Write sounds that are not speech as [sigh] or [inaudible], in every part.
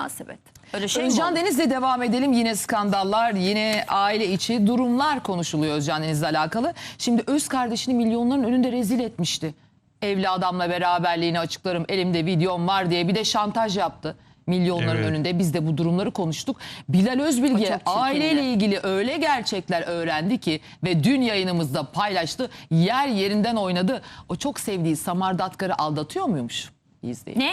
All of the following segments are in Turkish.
münasebet. Öyle şey Özcan? Deniz'le devam edelim. Yine skandallar, yine aile içi durumlar konuşuluyor Özcan Deniz'le alakalı. Şimdi öz kardeşini milyonların önünde rezil etmişti. Evli adamla beraberliğini açıklarım, elimde videom var diye bir de şantaj yaptı. Milyonların Evet. önünde biz de bu durumları konuştuk. Bilal O Özbilge çok çirkindi. aileyle ilgili öyle gerçekler öğrendi ki ve dün yayınımızda paylaştı. Yer yerinden oynadı. O çok sevdiği Samar Datkar'ı aldatıyor muymuş? İzleyin. Ne?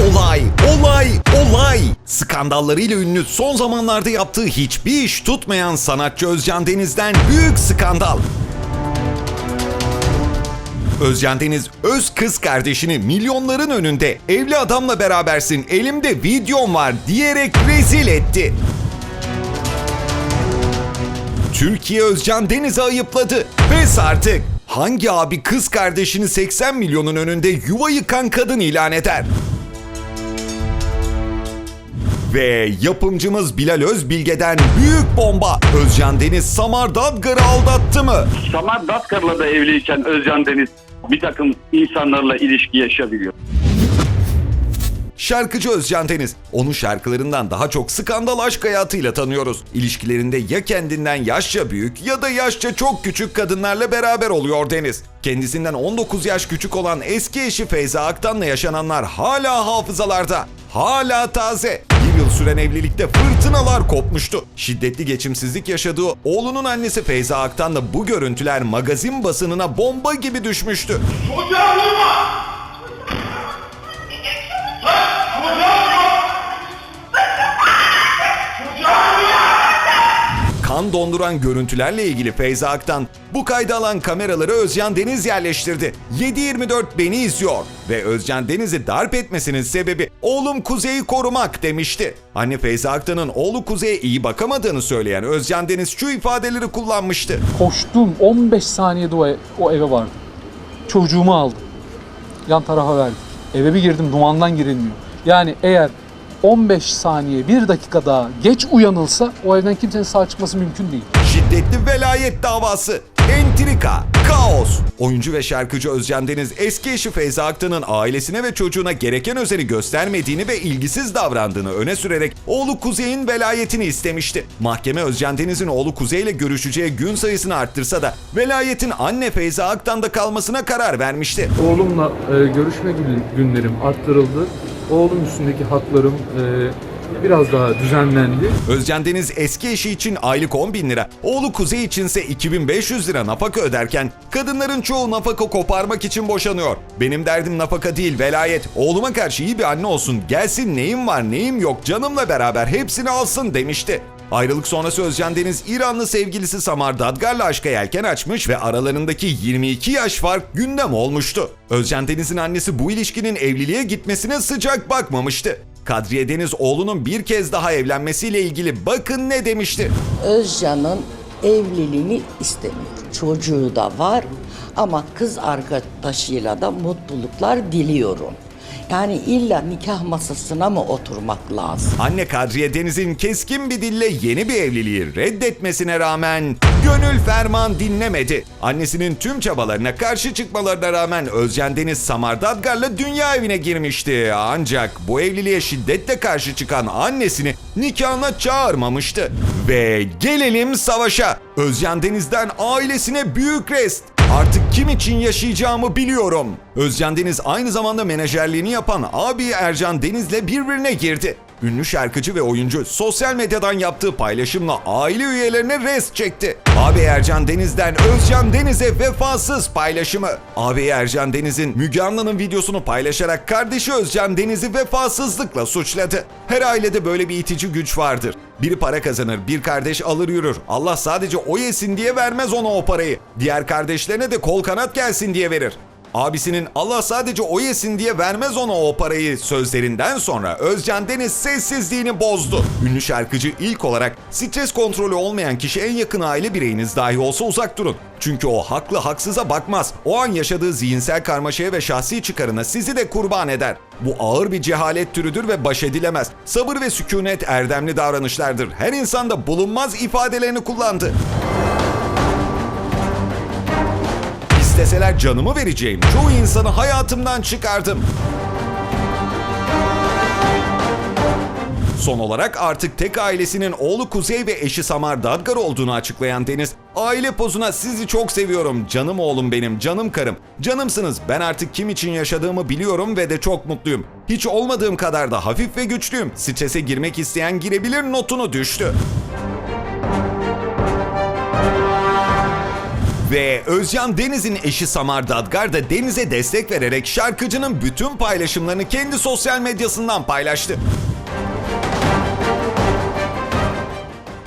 Olay, olay, olay. Skandallarıyla ünlü son zamanlarda yaptığı hiçbir iş tutmayan sanatçı Özcan Deniz'den büyük skandal. Özcan Deniz öz kız kardeşini milyonların önünde evli adamla berabersin elimde videom var diyerek rezil etti. Türkiye Özcan Deniz'i ayıpladı. Pes artık. Hangi abi kız kardeşini 80 milyonun önünde yuva yıkan kadın ilan eder? Ve yapımcımız Bilal Özbilge'den büyük bomba. Özcan Deniz Samar Dadgar'ı aldattı mı? Samar Datkar'la da evliyken Özcan Deniz bir takım insanlarla ilişki yaşabiliyor. Şarkıcı Özcan Deniz. Onun şarkılarından daha çok skandal aşk hayatıyla tanıyoruz. İlişkilerinde ya kendinden yaşça büyük ya da yaşça çok küçük kadınlarla beraber oluyor Deniz. Kendisinden 19 yaş küçük olan eski eşi Feyza Aktan'la yaşananlar hala hafızalarda. Hala taze. Bir yıl süren evlilikte fırtınalar kopmuştu. Şiddetli geçimsizlik yaşadığı oğlunun annesi Feyza Aktan'la bu görüntüler magazin basınına bomba gibi düşmüştü. Çocuğa vurma! Kan donduran görüntülerle ilgili Feyza Aktan bu kayda alan kameraları Özcan Deniz yerleştirdi. 7-24 beni izliyor ve Özcan Deniz'i darp etmesinin sebebi oğlum Kuzey'i korumak demişti. Anne Feyza Aktan'ın oğlu Kuzey'e iyi bakamadığını söyleyen Özcan Deniz şu ifadeleri kullanmıştı. Koştum 15 saniyede o, e- o eve vardım. Çocuğumu aldım. Yan tarafa verdim. Eve bir girdim dumandan girilmiyor. Yani eğer 15 saniye 1 dakika daha geç uyanılsa o evden kimsenin sağ çıkması mümkün değil. Şiddetli velayet davası. Entrika, kaos. Oyuncu ve şarkıcı Özcan Deniz eski eşi Feyza Aktan'ın ailesine ve çocuğuna gereken özeni göstermediğini ve ilgisiz davrandığını öne sürerek oğlu Kuzey'in velayetini istemişti. Mahkeme Özcan Deniz'in oğlu Kuzey ile görüşeceği gün sayısını arttırsa da velayetin anne Feyza Aktan'da kalmasına karar vermişti. Oğlumla e, görüşme günlerim arttırıldı. Oğlum üstündeki haklarım e, biraz daha düzenlendi. Özcan Deniz eski eşi için aylık 10 bin lira, oğlu Kuzey içinse 2500 lira nafaka öderken kadınların çoğu nafaka koparmak için boşanıyor. Benim derdim nafaka değil velayet. Oğluma karşı iyi bir anne olsun. Gelsin neyim var neyim yok canımla beraber hepsini alsın demişti. Ayrılık sonrası Özcan Deniz İranlı sevgilisi Samar Dadgar'la aşka yelken açmış ve aralarındaki 22 yaş fark gündem olmuştu. Özcan Deniz'in annesi bu ilişkinin evliliğe gitmesine sıcak bakmamıştı. Kadriye Deniz oğlunun bir kez daha evlenmesiyle ilgili bakın ne demişti. Özcan'ın evliliğini istemiyor. Çocuğu da var ama kız arkadaşıyla da mutluluklar diliyorum. Yani illa nikah masasına mı oturmak lazım? Anne Kadriye Deniz'in keskin bir dille yeni bir evliliği reddetmesine rağmen gönül ferman dinlemedi. Annesinin tüm çabalarına karşı çıkmalarına rağmen Özcan Deniz Samar Dadgar'la dünya evine girmişti. Ancak bu evliliğe şiddetle karşı çıkan annesini nikahına çağırmamıştı. Ve gelelim savaşa. Özcan Deniz'den ailesine büyük rest. Artık kim için yaşayacağımı biliyorum. Özcan Deniz aynı zamanda menajerliğini yapan abi Ercan Deniz'le birbirine girdi. Ünlü şarkıcı ve oyuncu sosyal medyadan yaptığı paylaşımla aile üyelerine rest çekti. Abi Ercan Deniz'den Özcan Deniz'e vefasız paylaşımı. Abi Ercan Deniz'in Müge Anlı'nın videosunu paylaşarak kardeşi Özcan Deniz'i vefasızlıkla suçladı. Her ailede böyle bir itici güç vardır. Biri para kazanır, bir kardeş alır yürür. Allah sadece o yesin diye vermez ona o parayı. Diğer kardeşlerine de kol kanat gelsin diye verir. Abisinin Allah sadece o yesin diye vermez ona o parayı sözlerinden sonra Özcan Deniz sessizliğini bozdu. Ünlü şarkıcı ilk olarak stres kontrolü olmayan kişi en yakın aile bireyiniz dahi olsa uzak durun. Çünkü o haklı haksıza bakmaz. O an yaşadığı zihinsel karmaşaya ve şahsi çıkarına sizi de kurban eder. Bu ağır bir cehalet türüdür ve baş edilemez. Sabır ve sükunet erdemli davranışlardır. Her insanda bulunmaz ifadelerini kullandı. İsteseler canımı vereceğim. Çoğu insanı hayatımdan çıkardım. Son olarak artık tek ailesinin oğlu Kuzey ve eşi Samar Dadgar olduğunu açıklayan Deniz, aile pozuna sizi çok seviyorum, canım oğlum benim, canım karım, canımsınız, ben artık kim için yaşadığımı biliyorum ve de çok mutluyum. Hiç olmadığım kadar da hafif ve güçlüyüm, strese girmek isteyen girebilir notunu düştü. Ve Özcan Deniz'in eşi Samar Dadgar da Deniz'e destek vererek şarkıcının bütün paylaşımlarını kendi sosyal medyasından paylaştı.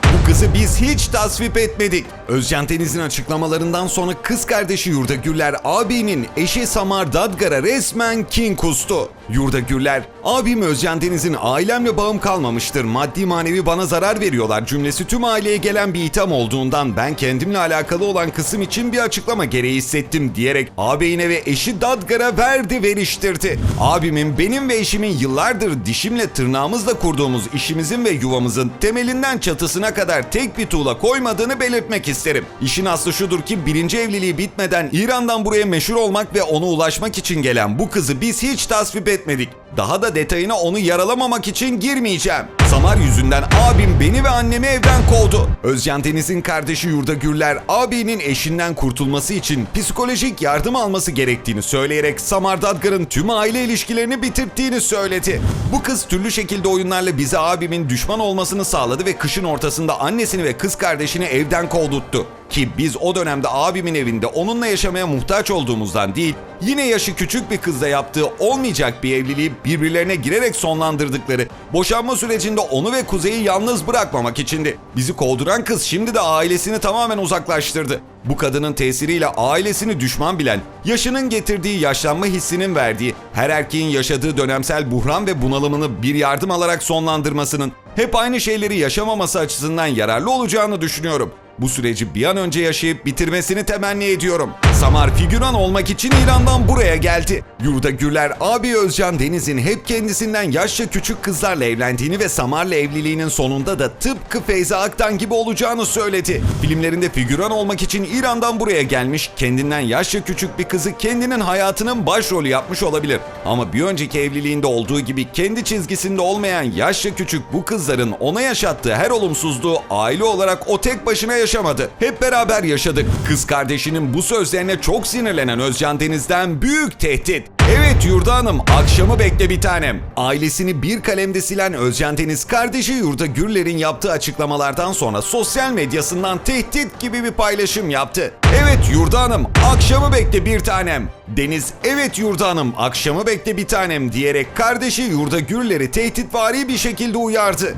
Bu kızı biz hiç tasvip etmedik. Özcan Deniz'in açıklamalarından sonra kız kardeşi Yurda Güller abinin eşi Samar Dadgar'a resmen kin kustu. Yurda Güller, abim Özcan Deniz'in ailemle bağım kalmamıştır, maddi manevi bana zarar veriyorlar cümlesi tüm aileye gelen bir itham olduğundan ben kendimle alakalı olan kısım için bir açıklama gereği hissettim diyerek ağabeyine ve eşi Dadgar'a verdi veriştirdi. Abimin benim ve eşimin yıllardır dişimle tırnağımızla kurduğumuz işimizin ve yuvamızın temelinden çatısına kadar tek bir tuğla koymadığını belirtmek isterim. İşin aslı şudur ki birinci evliliği bitmeden İran'dan buraya meşhur olmak ve ona ulaşmak için gelen bu kızı biz hiç tasvip etmedik. Daha da detayına onu yaralamamak için girmeyeceğim. Samar yüzünden abim beni ve annemi evden kovdu. Özcan Deniz'in kardeşi Yurda Gürler abinin eşinden kurtulması için psikolojik yardım alması gerektiğini söyleyerek Samar Dadgar'ın tüm aile ilişkilerini bitirttiğini söyledi. Bu kız türlü şekilde oyunlarla bize abimin düşman olmasını sağladı ve kışın ortasında annesini ve kız kardeşini evden kovdurttu. Ki biz o dönemde abimin evinde onunla yaşamaya muhtaç olduğumuzdan değil, yine yaşı küçük bir kızla yaptığı olmayacak bir evliliği birbirlerine girerek sonlandırdıkları, boşanma sürecinde onu ve Kuzey'i yalnız bırakmamak içindi. Bizi kovduran kız şimdi de ailesini tamamen uzaklaştırdı. Bu kadının tesiriyle ailesini düşman bilen, yaşının getirdiği yaşlanma hissinin verdiği, her erkeğin yaşadığı dönemsel buhran ve bunalımını bir yardım alarak sonlandırmasının hep aynı şeyleri yaşamaması açısından yararlı olacağını düşünüyorum. Bu süreci bir an önce yaşayıp bitirmesini temenni ediyorum. Samar figüran olmak için İran'dan buraya geldi. Yurda Güler abi Özcan Deniz'in hep kendisinden yaşça küçük kızlarla evlendiğini ve Samar'la evliliğinin sonunda da tıpkı Feyza Aktan gibi olacağını söyledi. Filmlerinde figüran olmak için İran'dan buraya gelmiş, kendinden yaşça küçük bir kızı kendinin hayatının başrolü yapmış olabilir. Ama bir önceki evliliğinde olduğu gibi kendi çizgisinde olmayan yaşça küçük bu kızların ona yaşattığı her olumsuzluğu aile olarak o tek başına yaşamadı. Hep beraber yaşadık. Kız kardeşinin bu sözlerine çok sinirlenen Özcan Deniz'den büyük tehdit. Evet Yurda Hanım, akşamı bekle bir tanem. Ailesini bir kalemde silen Özcan Deniz, kardeşi Yurda Gürler'in yaptığı açıklamalardan sonra sosyal medyasından tehdit gibi bir paylaşım yaptı. Evet Yurda Hanım, akşamı bekle bir tanem. Deniz, evet Yurda Hanım, akşamı bekle bir tanem diyerek kardeşi Yurda Gürler'i tehditvari bir şekilde uyardı.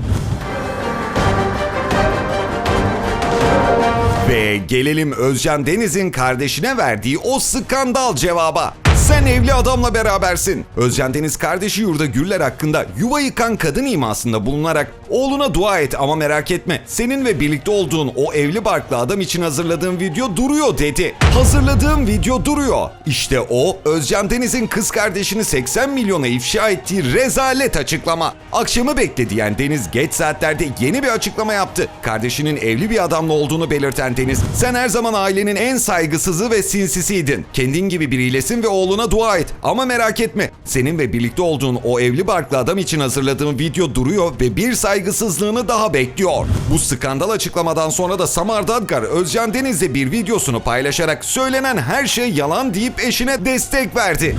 Ve gelelim Özcan Deniz'in kardeşine verdiği o skandal cevaba. Sen evli adamla berabersin. Özcan Deniz kardeşi Yurda Güller hakkında yuva yıkan kadın imasında bulunarak oğluna dua et ama merak etme. Senin ve birlikte olduğun o evli barklı adam için hazırladığım video duruyor dedi. Hazırladığım video duruyor. İşte o Özcan Deniz'in kız kardeşini 80 milyona ifşa ettiği rezalet açıklama. Akşamı bekle diyen Deniz geç saatlerde yeni bir açıklama yaptı. Kardeşinin evli bir adamla olduğunu belirten Deniz, sen her zaman ailenin en saygısızı ve sinsisiydin. Kendin gibi biriylesin ve oğluna dua et. Ama merak etme, senin ve birlikte olduğun o evli barklı adam için hazırladığım video duruyor ve bir saygısızlığını daha bekliyor. Bu skandal açıklamadan sonra da Samar Dadgar Özcan Deniz'le bir videosunu paylaşarak söylenen her şey yalan deyip eşine destek verdi.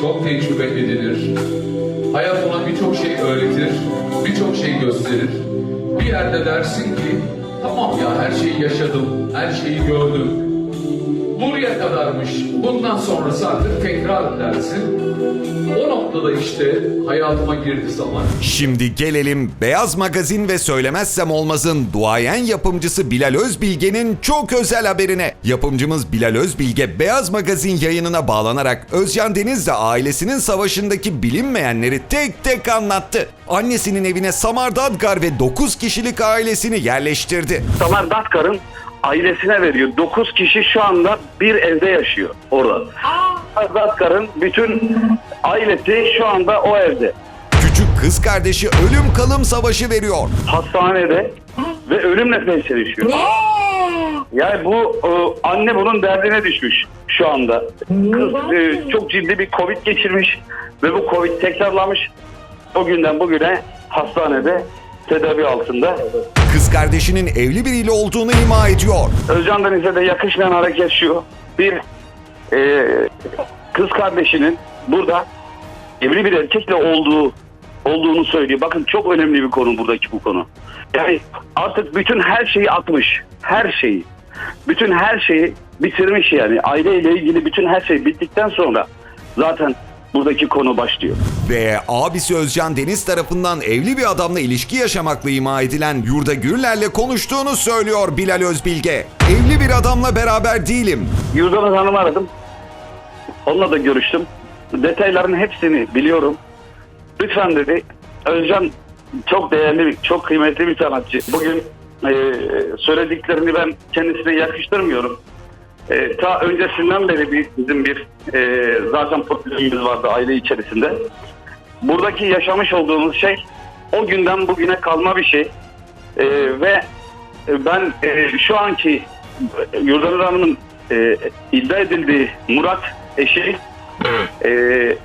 çok tecrübe edilir. Hayat ona birçok şey öğretir, birçok şey gösterir. Bir yerde dersin ki, tamam ya her şeyi yaşadım, her şeyi gördüm. Buraya kadarmış, bundan sonrası artık tekrar dersin. O noktada işte hayatıma girdi zaman. Şimdi gelelim Beyaz Magazin ve Söylemezsem Olmaz'ın duayen yapımcısı Bilal Özbilge'nin çok özel haberine. Yapımcımız Bilal Özbilge Beyaz Magazin yayınına bağlanarak Özcan Deniz'le ailesinin savaşındaki bilinmeyenleri tek tek anlattı. Annesinin evine Samar Dadgar ve 9 kişilik ailesini yerleştirdi. Samar Datkar'ın ailesine veriyor. 9 kişi şu anda bir evde yaşıyor orada. Samar Datkar'ın bütün ailesi şu anda o evde. Küçük kız kardeşi ölüm kalım savaşı veriyor. Hastanede ve ölümle pençeleşiyor. Yani bu e, anne bunun derdine düşmüş şu anda. Kız e, çok ciddi bir Covid geçirmiş ve bu Covid tekrarlamış. O günden bugüne hastanede tedavi altında. Kız kardeşinin evli biriyle olduğunu ima ediyor. Özcan Deniz'e de yakışmayan hareket şu. Bir e, kız kardeşinin burada evli bir erkekle olduğu olduğunu söylüyor. Bakın çok önemli bir konu buradaki bu konu. Yani artık bütün her şeyi atmış. Her şeyi. Bütün her şeyi bitirmiş yani. Aileyle ilgili bütün her şey bittikten sonra zaten buradaki konu başlıyor. Ve abisi Özcan Deniz tarafından evli bir adamla ilişki yaşamakla ima edilen Yurda Gürler'le konuştuğunu söylüyor Bilal Özbilge. Evli bir adamla beraber değilim. Yurdanız Hanım'ı aradım. Onunla da görüştüm. Detayların hepsini biliyorum. Lütfen dedi. Özcan çok değerli, çok kıymetli bir sanatçı. Bugün e, söylediklerini ben kendisine yakıştırmıyorum. E, ta öncesinden beri bir, bizim bir e, zaten problemimiz vardı aile içerisinde. Buradaki yaşamış olduğumuz şey o günden bugüne kalma bir şey. E, ve ben e, şu anki Yurdanur Hanım'ın e, iddia edildiği Murat eşi e,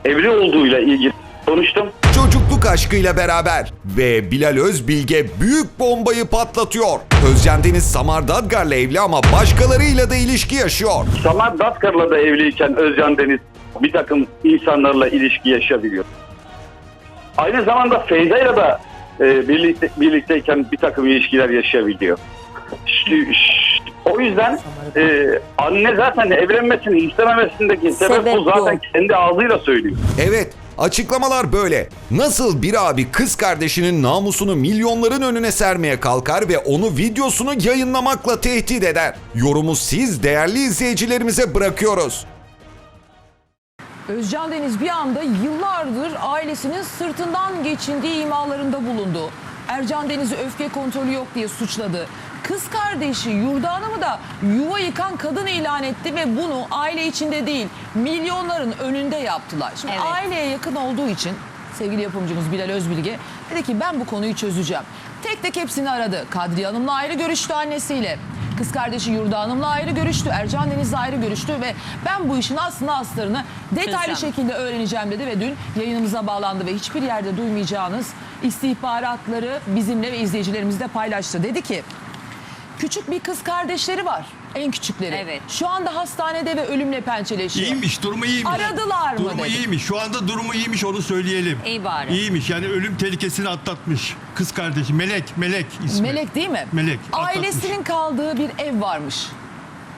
evli olduğuyla ilgili konuştum. Çocukluk aşkıyla beraber ve Bilal Özbilge büyük bombayı patlatıyor. Özcan Deniz Samar Dadgar'la evli ama başkalarıyla da ilişki yaşıyor. Samar Datkar'la da evliyken Özcan Deniz bir takım insanlarla ilişki yaşayabiliyor. Aynı zamanda Feyza'yla da e, birlikte, birlikteyken bir takım ilişkiler yaşayabiliyor. O yüzden e, anne zaten evlenmesini istememesindeki sebep, Sebep bu zaten kendi ağzıyla söylüyor. Evet, açıklamalar böyle. Nasıl bir abi kız kardeşinin namusunu milyonların önüne sermeye kalkar ve onu videosunu yayınlamakla tehdit eder? Yorumu siz değerli izleyicilerimize bırakıyoruz. Özcan Deniz bir anda yıllardır ailesinin sırtından geçindiği imalarında bulundu. Ercan Deniz'i öfke kontrolü yok diye suçladı. Kız kardeşi Yurda Hanım'ı da yuva yıkan kadın ilan etti ve bunu aile içinde değil milyonların önünde yaptılar. Şimdi Evet. aileye yakın olduğu için sevgili yapımcımız Bilal Özbilge dedi ki ben bu konuyu çözeceğim. Tek tek hepsini aradı. Kadriye Hanım'la ayrı görüştü annesiyle. Kız kardeşi Yurda Hanım'la ayrı görüştü. Ercan Deniz'le ayrı görüştü ve ben bu işin aslında aslarını detaylı Çözeceğim. şekilde öğreneceğim dedi ve dün yayınımıza bağlandı ve hiçbir yerde duymayacağınız istihbaratları bizimle ve izleyicilerimizle paylaştı. Dedi ki küçük bir kız kardeşleri var. En küçükleri. Evet. Şu anda hastanede ve ölümle pençeleşiyor. İyiymiş, durumu iyiymiş. Aradılar mı Durumu dedi. iyiymiş. Şu anda durumu iyiymiş onu söyleyelim. İyi bari. İyiymiş yani ölüm tehlikesini atlatmış. Kız kardeşi Melek, Melek ismi. Melek değil mi? Melek, atlatmış. Ailesinin kaldığı bir ev varmış.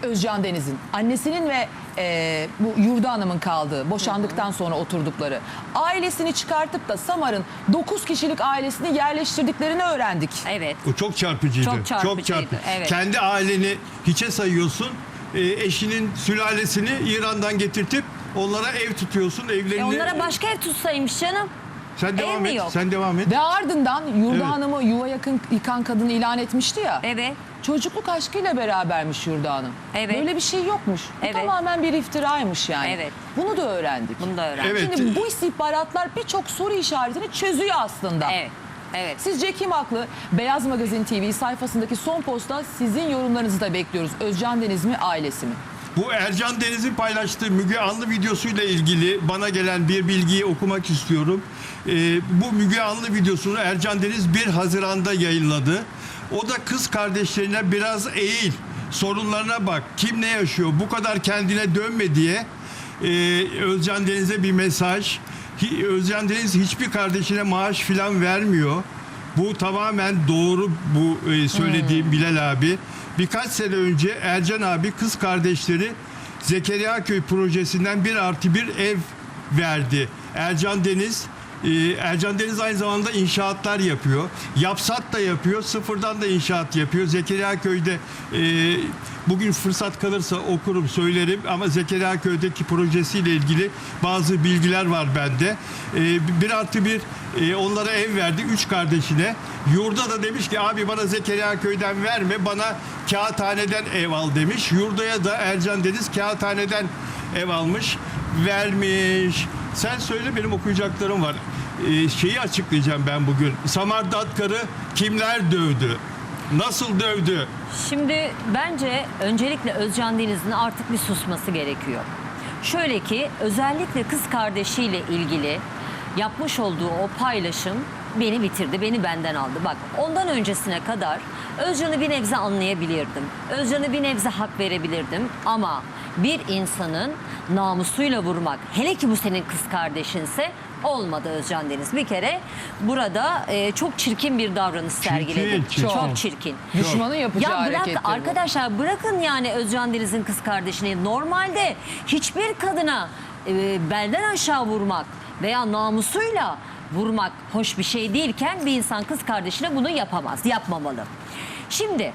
Özcan Deniz'in. Annesinin ve e, bu Yurda Hanım'ın kaldığı, boşandıktan sonra oturdukları. Ailesini çıkartıp da Samar'ın 9 kişilik ailesini yerleştirdiklerini öğrendik. Evet. O çok çarpıcıydı. Çok çarpıcıydı, evet. Kendi aileni hiçe sayıyorsun. E, eşinin sülalesini İran'dan getirtip onlara ev tutuyorsun. Evlerini... E onlara başka ev tutsaymış canım. Sen ev devam mi et. yok? Sen devam et. Ve ardından Yurda Evet. Hanım'ı yuva yakın yıkan kadın ilan etmişti ya. Evet. Çocukluk aşkıyla berabermiş Yurda Hanım. Evet. Böyle bir şey yokmuş. Bu Evet. tamamen bir iftiraymış yani. Evet. Bunu da öğrendik. Bunu da öğren. Evet. Şimdi bu istihbaratlar birçok soru işaretini çözüyor aslında. Evet. Evet. Sizce kim haklı? Beyaz Magazin TV sayfasındaki son posta sizin yorumlarınızı da bekliyoruz. Özcan Deniz mi, ailesi mi? Bu Ercan Deniz'in paylaştığı Müge Anlı videosuyla ilgili bana gelen bir bilgiyi okumak istiyorum. Ee, bu Müge Anlı videosunu Ercan Deniz 1 Haziran'da yayınladı. O da kız kardeşlerine biraz eğil, sorunlarına bak, kim ne yaşıyor, bu kadar kendine dönme diye e, Özcan Deniz'e bir mesaj. Özcan Deniz hiçbir kardeşine maaş filan vermiyor. Bu tamamen doğru bu e, söylediğim Bilal abi. Birkaç sene önce Ercan abi kız kardeşleri Zekeriya Köy projesinden bir artı bir ev verdi. Ercan Deniz e, Ercan Deniz aynı zamanda inşaatlar yapıyor. Yapsat da yapıyor. Sıfırdan da inşaat yapıyor. Zekeriya Köy'de e, bugün fırsat kalırsa okurum söylerim ama Zekeriya Köy'deki projesiyle ilgili bazı bilgiler var bende. E, bir artı bir e, onlara ev verdi. Üç kardeşine. Yurda da demiş ki abi bana Zekeriya Köy'den verme bana Kağıthane'den ev al demiş. Yurdaya da Ercan Deniz Kağıthane'den ev almış vermiş. Sen söyle benim okuyacaklarım var. Ee, şeyi açıklayacağım ben bugün. Samar Datkar'ı kimler dövdü? Nasıl dövdü? Şimdi bence öncelikle Özcan Deniz'in artık bir susması gerekiyor. Şöyle ki özellikle kız kardeşiyle ilgili yapmış olduğu o paylaşım beni bitirdi, beni benden aldı. Bak ondan öncesine kadar Özcan'ı bir nebze anlayabilirdim. Özcan'ı bir nebze hak verebilirdim ama bir insanın namusuyla vurmak, hele ki bu senin kız kardeşinse olmadı Özcan Deniz. Bir kere burada e, çok çirkin bir davranış sergiledi. çirkin. Çok çirkin. Düşmanın yapacağı Ya bırak harekettir bu. arkadaşlar bırakın yani Özcan Deniz'in kız kardeşini. Normalde hiçbir kadına e, belden aşağı vurmak veya namusuyla vurmak hoş bir şey değilken bir insan kız kardeşine bunu yapamaz, yapmamalı. Şimdi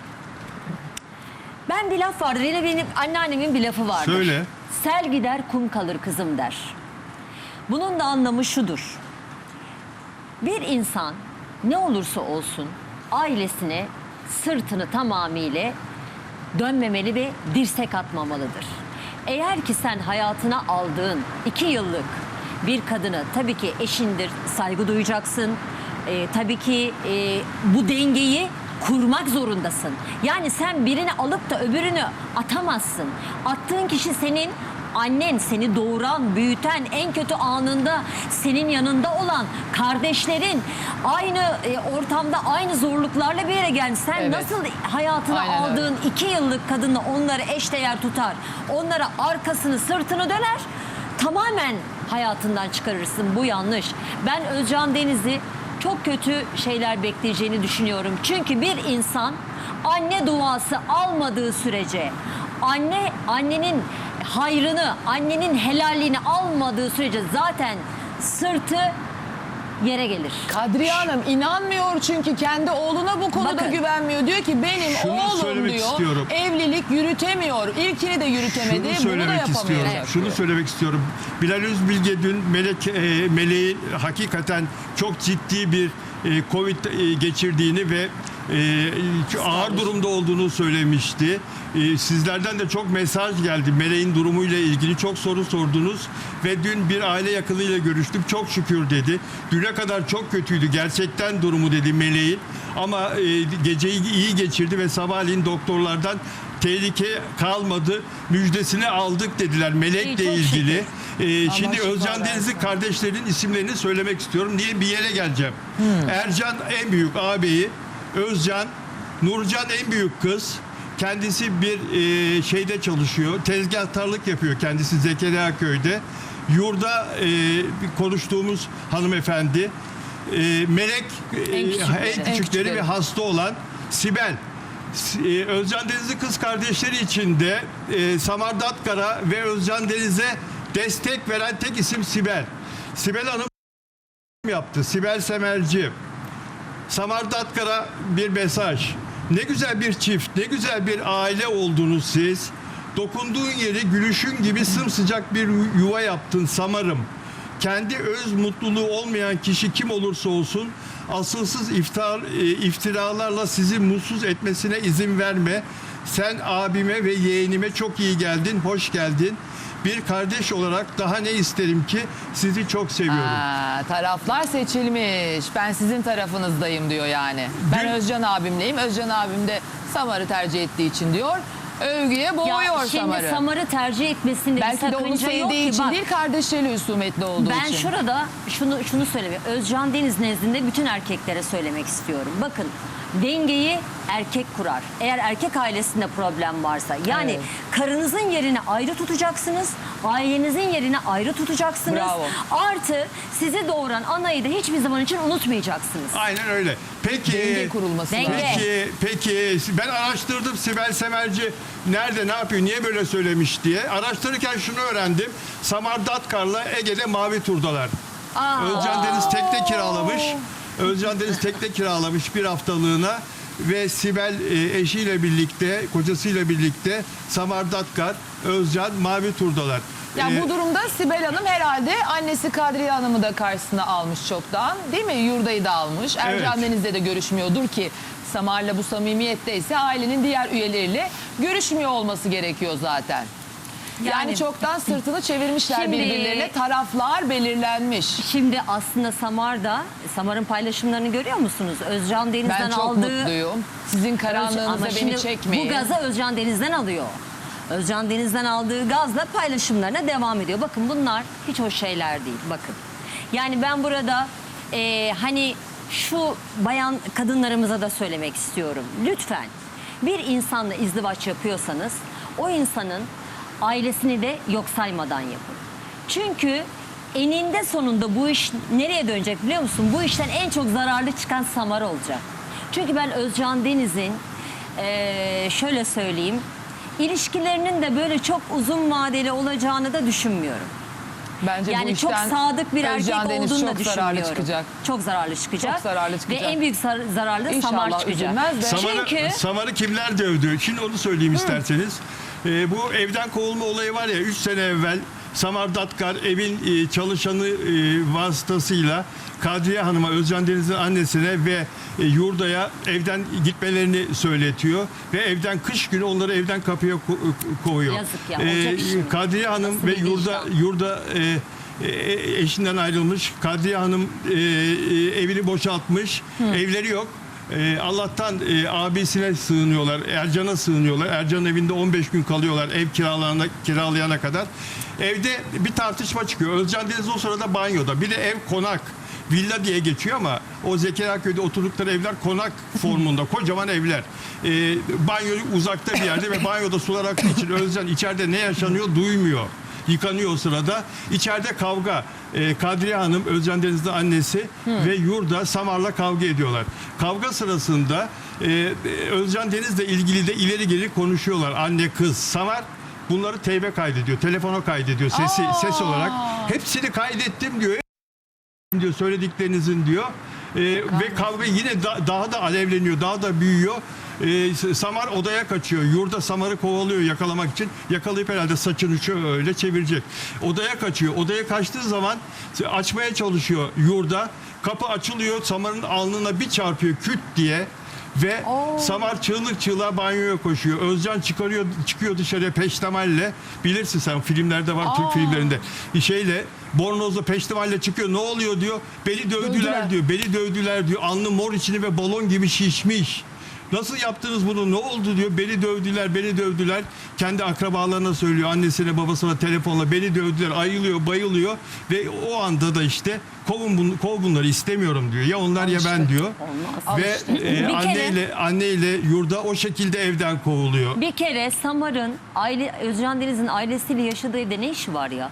ben bir laf vardır. Yine benim anneannemin bir lafı vardır. Söyle. Sel gider kum kalır kızım der. Bunun da anlamı şudur. Bir insan ne olursa olsun ailesine sırtını tamamıyla dönmemeli ve dirsek atmamalıdır. Eğer ki sen hayatına aldığın iki yıllık bir kadını tabii ki eşindir, saygı duyacaksın. Ee, tabii ki e, bu dengeyi kurmak zorundasın. Yani sen birini alıp da öbürünü atamazsın. Attığın kişi senin annen seni doğuran, büyüten, en kötü anında senin yanında olan kardeşlerin aynı e, ortamda aynı zorluklarla bir yere gelmiş. Sen Evet. nasıl hayatına Aynen öyle. aldığın iki yıllık kadınla onları eşdeğer tutar, onlara arkasını sırtını döner, tamamen hayatından çıkarırsın. Bu yanlış. Ben Özcan Deniz'i çok kötü şeyler bekleyeceğini düşünüyorum. Çünkü bir insan anne duası almadığı sürece anne annenin hayrını, annenin helalliğini almadığı sürece zaten sırtı yere gelir. Kadriye Hanım inanmıyor çünkü kendi oğluna bu konuda Bakın. güvenmiyor. Diyor ki benim Şunu oğlum söylemek diyor istiyorum. evlilik yürütemiyor. İlkini de yürütemedi. Şunu bunu da söylemek istiyorum. yapamayacak. Şunu söylemek istiyorum. Bilal Özbilge dün Melek e, Meleğin hakikaten çok ciddi bir e, Covid e, geçirdiğini ve e, ağır durumda olduğunu söylemişti. E, sizlerden de çok mesaj geldi. Meleğin durumuyla ilgili çok soru sordunuz ve dün bir aile yakınıyla görüştüm. Çok şükür dedi. Düne kadar çok kötüydü. Gerçekten durumu dedi Meleğin. Ama e, geceyi iyi geçirdi ve sabahleyin doktorlardan tehlike kalmadı. Müjdesini aldık dediler Melek'le İyi, ilgili. Ee, şimdi Özcan. Denizli kardeşlerin isimlerini söylemek istiyorum. Niye bir yere geleceğim? Hmm. Ercan en büyük ağabeyi, Özcan, Nurcan en büyük kız. Kendisi bir e, şeyde çalışıyor. Tezgahtarlık yapıyor kendisi Zekeriya köyde. Yurda e, konuştuğumuz hanımefendi. E, Melek e, En küçükleri, en en küçükleri küçükleri. ve hasta olan Sibel. E, Özcan Denizli kız kardeşleri içinde e, Samar Datkara ve Özcan Deniz'e destek veren tek isim Sibel. Sibel Hanım yaptı. Sibel Semerci. Samar Datkara bir mesaj. Ne güzel bir çift, ne güzel bir aile oldunuz siz. Dokunduğun yeri gülüşün gibi sımsıcak bir yuva yaptın Samar'ım. Kendi öz mutluluğu olmayan kişi kim olursa olsun asılsız iftar, e, iftiralarla sizi mutsuz etmesine izin verme. Sen abime ve yeğenime çok iyi geldin, hoş geldin. Bir kardeş olarak daha ne isterim ki sizi çok seviyorum. Ha, taraflar seçilmiş. Ben sizin tarafınızdayım diyor yani. Ben Dün- Özcan abimleyim. Özcan abim de Samar'ı tercih ettiği için diyor. Övgüye boğuyor Ya şimdi Samar'ı. Samar'ı tercih etmesinde Belki bir de onu sakınca yok sevdiği ki. için Bak, değil kardeşleriyle husumetli olduğu Ben için. şurada şunu şunu söylemek. Özcan Deniz nezdinde bütün erkeklere söylemek istiyorum. Bakın dengeyi erkek kurar. Eğer erkek ailesinde problem varsa yani Evet. karınızın yerini ayrı tutacaksınız. Ailenizin yerini ayrı tutacaksınız. Bravo. Artı sizi doğuran anayı da hiçbir zaman için unutmayacaksınız. Aynen öyle. Peki. Denge kurulması Denge. Peki, peki ben araştırdım Sibel Semerci nerede ne yapıyor niye böyle söylemiş diye. Araştırırken şunu öğrendim. Samar Datkar'la Ege'de mavi turdalar. Aa. Özcan Deniz tekne kiralamış. Özcan Deniz tekne kiralamış bir haftalığına ve Sibel e, eşiyle birlikte, kocasıyla birlikte Samar Datkar, Özcan mavi turdalar. Ya bu durumda Sibel Hanım herhalde annesi Kadriye Hanım'ı da karşısına almış çoktan. Değil mi? Yurdayı da almış. Ercan Evet. Deniz'de de görüşmüyordur ki Samar'la bu samimiyetteyse ailenin diğer üyeleriyle görüşmüyor olması gerekiyor zaten. Yani, Yani- çoktan sırtını çevirmişler Şimdi- birbirlerine. Taraflar belirlenmiş. Şimdi aslında Samar'da, Samar'ın paylaşımlarını görüyor musunuz? Özcan Deniz'den Ben çok aldığı... mutluyum. Sizin karanlığınıza beni çekmeyin. Bu gazı Özcan Deniz'den alıyor. Özcan Deniz'den aldığı gazla paylaşımlarına devam ediyor. Bakın bunlar hiç hoş şeyler değil. Bakın. Yani ben burada e, hani şu bayan kadınlarımıza da söylemek istiyorum. Lütfen bir insanla izdivaç yapıyorsanız o insanın ailesini de yok saymadan yapın. Çünkü eninde sonunda bu iş nereye dönecek biliyor musun? Bu işten en çok zararlı çıkan Samar olacak. Çünkü ben Özcan Deniz'in eee, şöyle söyleyeyim ilişkilerinin de böyle çok uzun vadeli olacağını da düşünmüyorum. Bence bu Yani çok işten sadık bir erkek Özcan Deniz olduğunu da çok düşünmüyorum. zararlı çıkacak. Çok zararlı çıkacak. Çok zararlı çıkacak. Ve en büyük zar- zararlı Samar İnşallah çıkacak. üzülmez de. Samar'ı, Çünkü Samar'ı kimler dövdü? Şimdi onu söyleyeyim isterseniz. Ee, bu evden kovulma olayı var ya 3 sene evvel Samar Datkar evin e, çalışanı e, vasıtasıyla Kadriye Hanım'a Özcan Deniz'in annesine ve e, Yurda'ya evden gitmelerini söyletiyor ve evden kış günü onları evden kapıya ko- kovuyor. Yazık ya, olacak iş mi? Kadriye Hanım Nasıl ve bir Yurda vicdan? Yurda e, e, eşinden ayrılmış. Kadriye Hanım e, e, evini boşaltmış. Evleri yok. E, Allah'tan e, abisine sığınıyorlar. Ercan'a sığınıyorlar. Ercan'ın evinde 15 gün kalıyorlar ev kiralayana, kiralayana kadar. Evde bir tartışma çıkıyor. Özcan Deniz o sırada banyoda. Bir de ev konak. Villa diye geçiyor ama o Zekeriya köyde oturdukları evler konak [laughs] formunda. Kocaman evler. E, banyo uzakta bir yerde ve banyoda sular aktığı için Özcan içeride ne yaşanıyor duymuyor yıkanıyor o sırada. İçeride kavga. Ee, Kadriye Hanım, Özcan Deniz'de annesi ve Yurda Samar'la kavga ediyorlar. Kavga sırasında e, Özcan Deniz'le ilgili de ileri geri konuşuyorlar. Anne kız. Samar bunları teybe kaydediyor. Telefona kaydediyor sesi ses olarak. Hepsini kaydettim diyor diyor söylediklerinizin diyor. Ee, ve kavga yine da- daha da alevleniyor, daha da büyüyor. Ee, Samar odaya kaçıyor. Yurda Samar'ı kovalıyor yakalamak için. Yakalayıp herhalde saçını şöyle çevirecek. Odaya kaçıyor. Odaya kaçtığı zaman açmaya çalışıyor yurda. Kapı açılıyor. Samar'ın alnına bir çarpıyor küt diye. Ve Samar çığlık çığlığa banyoya koşuyor. Özcan çıkarıyor çıkıyor dışarıya peştemalle. Bilirsin sen filmlerde var Türk filmlerinde. Şeyle bornozla peştemalle çıkıyor. Ne oluyor diyor. Beni dövdüler, Dövdüler. diyor. Beni dövdüler diyor. Alnı mor içini ve balon gibi şişmiş. Nasıl yaptınız bunu? Ne oldu diyor. Beni dövdüler, beni dövdüler. Kendi akrabalarına söylüyor. Annesine, babasına telefonla beni dövdüler. Ayılıyor, bayılıyor ve o anda da işte kovun bunu, kov bunları istemiyorum diyor. Ya onlar ya ben diyor. Al Ve e, Bir anneyle anneyle yurda o şekilde evden kovuluyor. Bir kere Samar'ın aile Özcan Deniz'in ailesiyle yaşadığı evde ne işi var ya?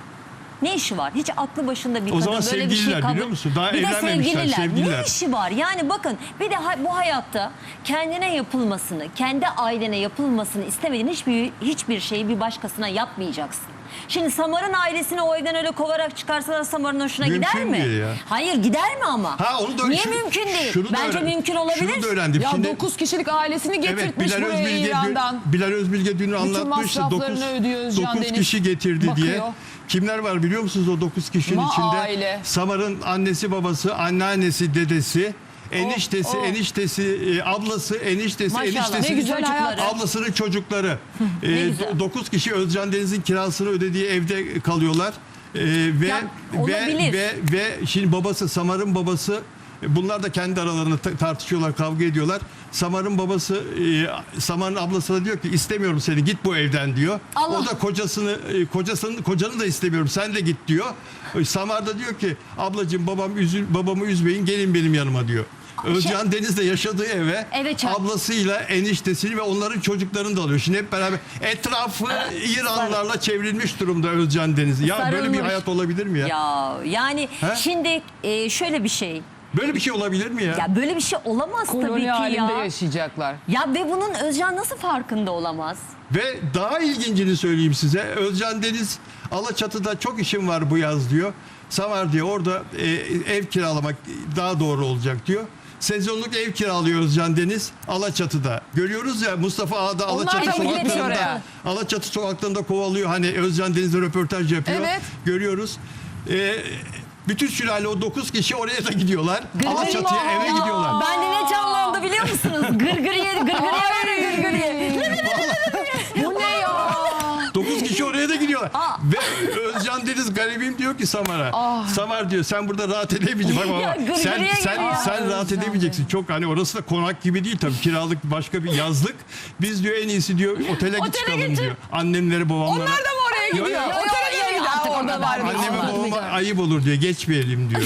Ne işi var? Hiç aklı başında bir O kadın böyle bir şey kabul... biliyor musun? Daha bir de evlenmemişler, sevgililer. sevgililer. Ne işi var? Yani bakın bir de bu hayatta kendine yapılmasını, kendi ailene yapılmasını istemediğin hiçbir hiçbir şeyi bir başkasına yapmayacaksın. Şimdi Samar'ın ailesini o evden öyle kovarak çıkarsalar Samar'ın hoşuna Mümkün gider mi? değil ya. Hayır gider mi ama? Ha onu da Niye şu- mümkün değil? şunu da Bence öğren- mümkün olabilir. Şunu da öğrendim. Ya Şimdi, 9 kişilik ailesini Evet getirtmiş Bilal buraya Özbilge, dün, İran'dan. Bilal Özbilge dün anlatmıştı. masraflarını 9, ödüyor Özcan Deniz. kişi getirdi Bakıyor. diye. Kimler var biliyor musunuz o 9 kişinin Ma içinde? aile. Samar'ın annesi, babası, anneannesi, dedesi, eniştesi, oh. eniştesi, e, ablası, eniştesi, Maşallah, eniştesi. ne güzel hayat. Ablasının çocukları. Ne e, güzel. 9 kişi Özcan Deniz'in kirasını ödediği evde kalıyorlar. E, ve Ya, ve olabilir. ve ve şimdi babası Samar'ın babası e, bunlar da kendi aralarında ta- tartışıyorlar, kavga ediyorlar. Samar'ın babası e, Samar'ın ablasına diyor ki istemiyorum seni git bu evden diyor. Allah. O da kocasını e, kocasını kocanı da istemiyorum sen de git diyor. E, Samar da diyor ki ablacığım babam üzül babamı üzmeyin gelin benim yanıma diyor. Özcan Deniz'de yaşadığı eve Şey- Evet, ablasıyla eniştesini ve onların çocuklarını da alıyor. Şimdi hep beraber etrafı İranlarla çevrilmiş durumda Özcan Deniz. Ya böyle bir Sarılmış. hayat olabilir mi ya? Ya yani He? şimdi e, şöyle bir şey. Böyle bir şey olabilir mi ya? Ya böyle bir şey olamaz tabii Koloni ki halinde ya. yaşayacaklar. Ya ve bunun Özcan nasıl farkında olamaz? Ve daha ilgincini söyleyeyim size. Özcan Deniz Alaçatı'da çok işim var bu yaz diyor. Samar diyor orada e, ev kiralamak daha doğru olacak diyor. Sezonluk ev kiralıyor Özcan Deniz Alaçatı'da. Görüyoruz ya Mustafa Ağa'da Alaçatı da sokaklarında oraya. Alaçatı sokaklarında kovalıyor. Hani Özcan Deniz'le röportaj yapıyor. Evet. Görüyoruz. E, bütün sülale o 9 kişi oraya da gidiyorlar. Alaçatı'ya eve gidiyorlar. Ben de ne canlandı biliyor musunuz? Gırgırıye, gırgırıye var ya gırgırıye. Bu ne ya? 9 kişi oraya da gidiyorlar. Aa. Ve Özcan Deniz garibim diyor ki Samar'a. Samar diyor sen burada rahat edemeyeceksin. Bak baba [laughs] sen sen geliyor. sen rahat edemeyeceksin. Çok hani orası da konak gibi değil tabii kiralık başka bir yazlık. Biz diyor en iyisi diyor otele, git Otele çıkalım götür. diyor. Annemleri babamlara. Onlar da mı oraya Yo, gidiyor? yo. Otele mi gidiyor? Orada var. Anneme babama ayıp olur diyor. Geçmeyelim diyor.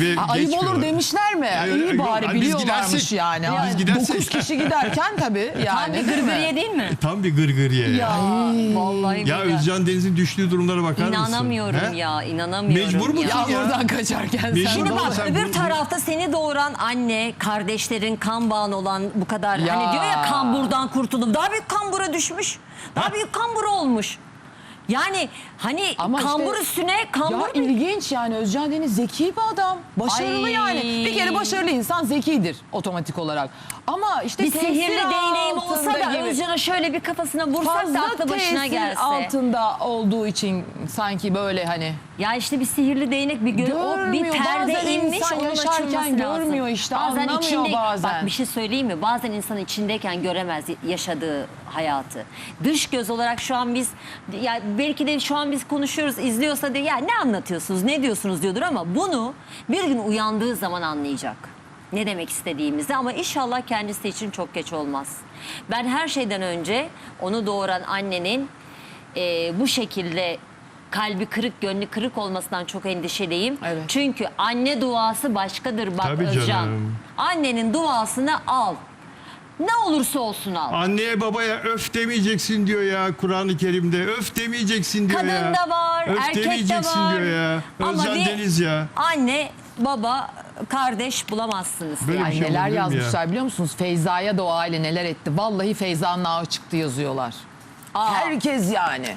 Ve Ha, Ayıp olur demişler mi? Evet, İyi yok, bari biz biliyorlarmış gidersek- yani. biz Ay, gidersek- Dokuz kişi giderken tabii [laughs] Tam yani. bir değil mi? gırgırıye değil mi? Tam bir gırgırıye. Ya, Ya vallahi ya billahi. Özcan Deniz'in düştüğü durumlara bakar mısın? İnanamıyorum He? ya, inanamıyorum Mecbur musun ya. ya? Yağmurdan kaçarken Mecbur sen Şimdi bak sen öbür bu- tarafta seni doğuran anne, kardeşlerin kan bağın olan bu kadar Ya. hani diyor ya kamburdan kurtuldum. Daha büyük kambura düşmüş. Daha büyük kambur olmuş. Yani hani Ama kambur işte- üstüne Ya kambur ilginç yani Özcan Deniz zeki bir adam. Başarılı Ay. yani. Bir kere başarılı insan zekidir otomatik olarak. Ama işte bir tesir sihirli değneğim olsa altında. Özcan'a şöyle bir kafasına vursak da aklı başına gelse. altında olduğu için sanki böyle hani Ya işte bir sihirli değnek bir gö- o bir Görmüyor. perde Bazen inmiş insan onun yaşarken açılması görmüyor lazım. işte, anlamıyor bazen. Bak bir şey söyleyeyim mi? Bazen insan içindeyken göremez yaşadığı hayatı. Dış göz olarak şu an biz ya belki de şu an biz konuşuyoruz izliyorsa diye ya ne anlatıyorsunuz ne diyorsunuz diyordur ama bunu bir gün uyandığı zaman anlayacak. Ne demek istediğimizi ama inşallah kendisi için çok geç olmaz. Ben her şeyden önce onu doğuran annenin e, bu şekilde kalbi kırık, gönlü kırık olmasından çok endişeliyim. Evet. Çünkü anne duası başkadır bak Tabii Özcan. canım. Annenin duasını al. Ne olursa olsun al. Anneye babaya öf demeyeceksin diyor ya Kur'an-ı Kerim'de. Öf demeyeceksin diyor ya. Kadın da var, öf erkek de demeyeceksin var. diyor ya. Ama bir Deniz ya. Anne, baba, kardeş bulamazsınız. Böyle yani. bir şey neler olabilir mi ya? yazmışlar biliyor musunuz? Feyza'ya da o aile neler etti. Vallahi Feyza'nın ağı çıktı yazıyorlar. Aa. Herkes yani.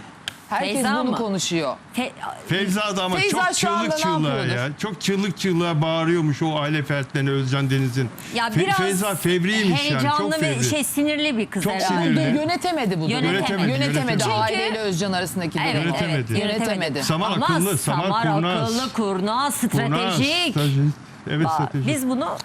Herkes Feyza bunu mı? konuşuyor. Fe- Feyza da ama Feyza çok şu anda çığlık ne çığlığa yapıyordur? ya. Çok çığlık çığlığa bağırıyormuş o aile fertlerine Özcan Deniz'in. ya Fe- biraz Feyza fevriymiş yani. heyecanlı Çok ve fevri. şey sinirli bir kız Çok herhalde. sinirli. Yö- Yönetemedi bu durumu. Yönetemedi, Yönetemedi. yönetemedi. Aileyle Özcan arasındaki durumu. Evet, Yönetemedi. Yönetemedi. Samar Ama akıllı, Samar kurnaz. akıllı, kurnaz, Kurnaz, stratejik. stratejik. Evet Bak, stratejik. Biz bunu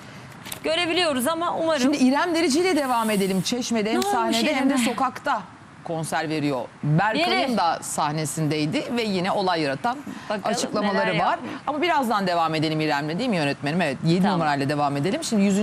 görebiliyoruz ama umarım Şimdi İrem Derici ile devam edelim. Çeşme'de hem Ne olmuş sahnede hem de İrem'e? sokakta konser veriyor. Verir. Berkay'ın da sahnesindeydi ve yine olay yaratan Bakalım açıklamaları neler var. yapmış. Ama birazdan devam edelim İrem'le değil mi yönetmenim? Evet 7 Tamam. numarayla devam edelim. Şimdi 100.